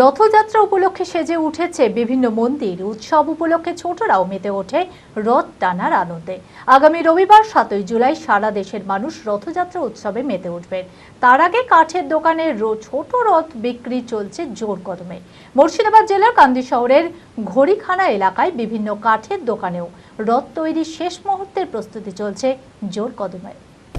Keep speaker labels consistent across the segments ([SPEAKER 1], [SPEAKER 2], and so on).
[SPEAKER 1] রথযাত্রা উপলক্ষে সেজে উঠেছে বিভিন্ন মন্দির। উৎসব উপলক্ষে ছোটরাও মেতে ওঠে রথ টানার আনন্দে। আগামী রবিবার, সাতই জুলাই, সারা দেশের মানুষ রথযাত্রা উৎসবে মেতে উঠবেন তার আগে কাঠের দোকানে ছোট রথ বিক্রি চলছে জোর কদমে। মুর্শিদাবাদ জেলার কান্দি শহরের ঘড়িখানা এলাকায় বিভিন্ন কাঠের দোকানেও রথ তৈরির শেষ মুহূর্তের প্রস্তুতি চলছে জোর কদমে।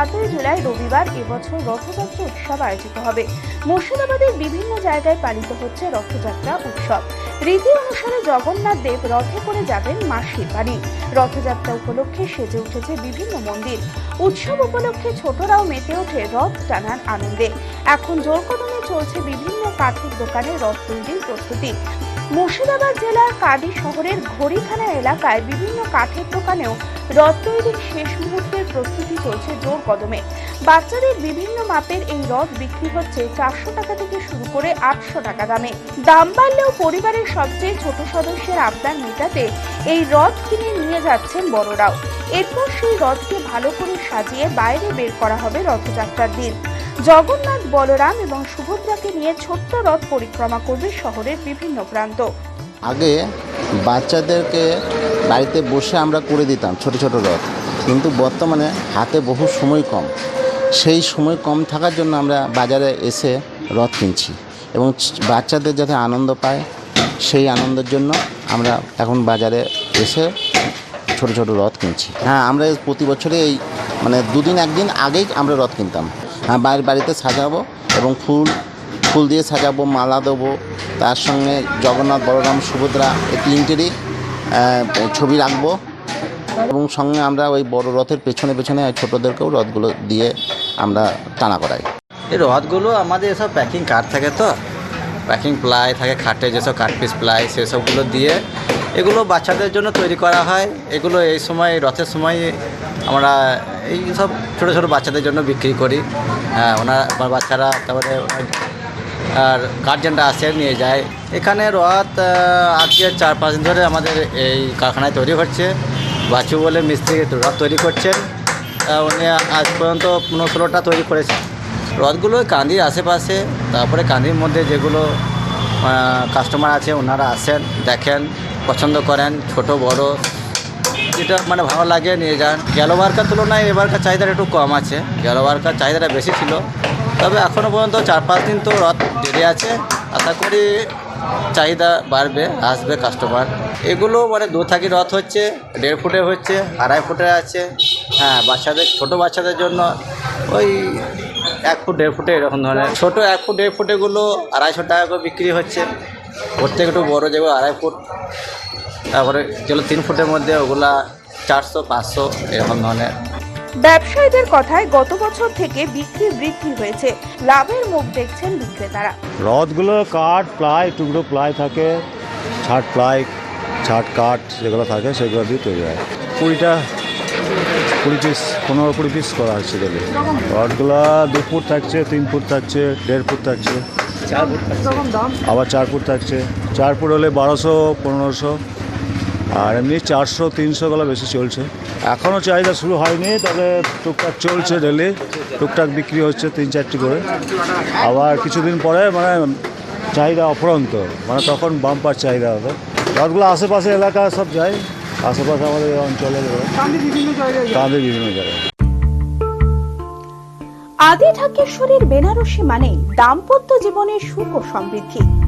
[SPEAKER 2] সাতই জুলাই রবিবার এবছর রথযাত্রা উৎসব আয়োজিত হবে। মুর্শিদাবাদের বিভিন্ন জায়গায় পালিত হচ্ছে রথযাত্রা উৎসব। রীতি অনুসারে জগন্নাথ দেব রথে করে যাবেন মাসির বাড়ি রথযাত্রা উপলক্ষে সেজে উঠেছে বিভিন্ন মন্দির। উৎসব উপলক্ষে ছোটরাও মেতে ওঠে রথ টানার আনন্দে। এখন জোর কদমে চলছে বিভিন্ন কাঠের দোকানে রথ তৈরির প্রস্তুতি। মুর্শিদাবাদ জেলার কাদি শহরের ঘড়িখানা এলাকায় বিভিন্ন কাঠের দোকানেও রথ তৈরির শেষ মুহূর্তের প্রস্তুতি চলছে জোর কদমে। বাচ্চাদের বিভিন্ন মাপের এই রথ বিক্রি হচ্ছে চারশো টাকা থেকে শুরু করে আটশো টাকা দামে। দাম বাড়লেও পরিবারের সবচেয়ে ছোট সদস্যের আবদার মেটাতে এই রথ কিনে নিয়ে যাচ্ছেন বড়রাও। এরপর সেই রথকে ভালো করে সাজিয়ে বাইরে বের করা হবে রথযাত্রার দিন। জগন্নাথ, বলরাম এবং সুভদ্রাকে নিয়ে ছোট্ট রথ পরিক্রমা করবে শহরের বিভিন্ন প্রান্ত।
[SPEAKER 3] আগে বাচ্চাদেরকে বাড়িতে বসে আমরা করে দিতাম ছোট ছোট রথ। কিন্তু বর্তমানে হাতে বহু সময় কম। সেই সময় কম থাকার জন্য আমরা বাজারে এসে রথ কিনছি এবং বাচ্চাদের যাতে আনন্দ পায়, সেই আনন্দের জন্য আমরা এখন বাজারে এসে ছোট ছোট রথ কিনছি। হ্যাঁ আমরা প্রতি বছরে এই মানে দুদিন একদিন আগেই আমরা রথ কিনতাম। হ্যাঁ বাড়ির বাড়িতে সাজাবো এবং ফুল ফুল দিয়ে সাজাবো, মালা দেবো। তার সঙ্গে জগন্নাথ, বলরাম, সুভদ্রা এই তিনটেরই ছবি রাখব। এবং সঙ্গে আমরা ওই বড় রথের পেছনে পেছনে ছোটোদেরকেও রথগুলো দিয়ে আমরা টানা করাই।
[SPEAKER 4] এই রথগুলো আমাদের এসব প্যাকিং কাঠ থাকে তো? প্যাকিং প্লাই থাকে, খাটে যেসব কাঠ পিস প্লাই সেসবগুলো দিয়ে এগুলো বাচ্চাদের জন্য তৈরি করা হয়। এগুলো এই সময়, রথের সময় আমরা এই সব ছোটো ছোটো বাচ্চাদের জন্য বিক্রি করি। হ্যাঁ ওনার, আমার বাচ্চারা, তারপরে আর গার্জেনরা আসে, নিয়ে যায়। এখানে রথ আজকে চার পাঁচ দিন ধরে আমাদের এই কারখানায় তৈরি হচ্ছে। বাচু বলে মিস্ত্রি রথ তৈরি করছেন। উনি আজ পর্যন্ত পনেরো ষোলোটা তৈরি করেছেন। রথগুলো কান্দির আশেপাশে, তারপরে কান্দির মধ্যে যেগুলো কাস্টমার আছে, ওনারা আসেন, দেখেন, পছন্দ করেন, ছোট, বড়। যেটা মানে ভালো লাগে, নিয়ে যান। গেলোবারকার তুলনায় এবারকার চাহিদাটা একটু কম আছে। গেলোবারকার চাহিদাটা বেশি ছিল। তবে এখনও পর্যন্ত চার পাঁচ দিন তো রথ দেরি আছে। আশা করি চাহিদা বাড়বে, আসবে কাস্টমার এগুলো মানে দু থাকি রথ হচ্ছে, দেড় ফুটে হচ্ছে, আড়াই ফুটে আছে। হ্যাঁ বাচ্চাদের, ছোট বাচ্চাদের জন্য ওই এক ফুট, দেড় ফুটে এরকম ধরনের। ছোটো এক ফুট, দেড় ফুটেগুলো আড়াইশো টাকা করে বিক্রি হচ্ছে। থেকে একটু বড়ো যেগুলো আড়াই ফুট। তারপরে যেগুলো তিন ফুটের মধ্যে ওগুলা চারশো, পাঁচশো, এরকম ধরনের।
[SPEAKER 2] ব্যবসায়ীদের কথায় গত বছর থেকে বিক্রি বৃদ্ধি হয়েছে। লাভের মুখ দেখছেন বিক্রেতারা।
[SPEAKER 5] রথগুলো কাঠ প্লাই টুকরো প্লাই থাকে ছাট প্লাই ছাট কাঠ যেগুলো থাকে সেগুলো দিয়ে তৈরি হয়। কুড়িটা কুড়ি পিস পনেরো কুড়ি পিস করা হচ্ছে ডেলি রথগুলো দু ফুট থাকছে তিন ফুট থাকছে দেড় ফুট থাকছে। আবার চার ফুট থাকছে। চার ফুট হলে বারোশো পনেরোশো। আর এমনি চারশো তিনশো তিনশোগুলো বেশি চলছে। এখনও চাহিদা শুরু হয়নি তবে টুকটাক চলছে ডেলি টুকটাক বিক্রি হচ্ছে তিন চারটি করে। আবার কিছুদিন পরে মানে চাহিদা অফুরন্ত মানে তখন বাম্পার চাহিদা হবে। রথগুলো আশেপাশে এলাকা সব যায় আশেপাশে আমাদের এই অঞ্চলের কাঁদি বিভিন্ন জায়গায়
[SPEAKER 6] আদি ঢাকেশ্বরীর বেনারসি মানে দাম্পত্য জীবনের সুখ ও সমৃদ্ধি।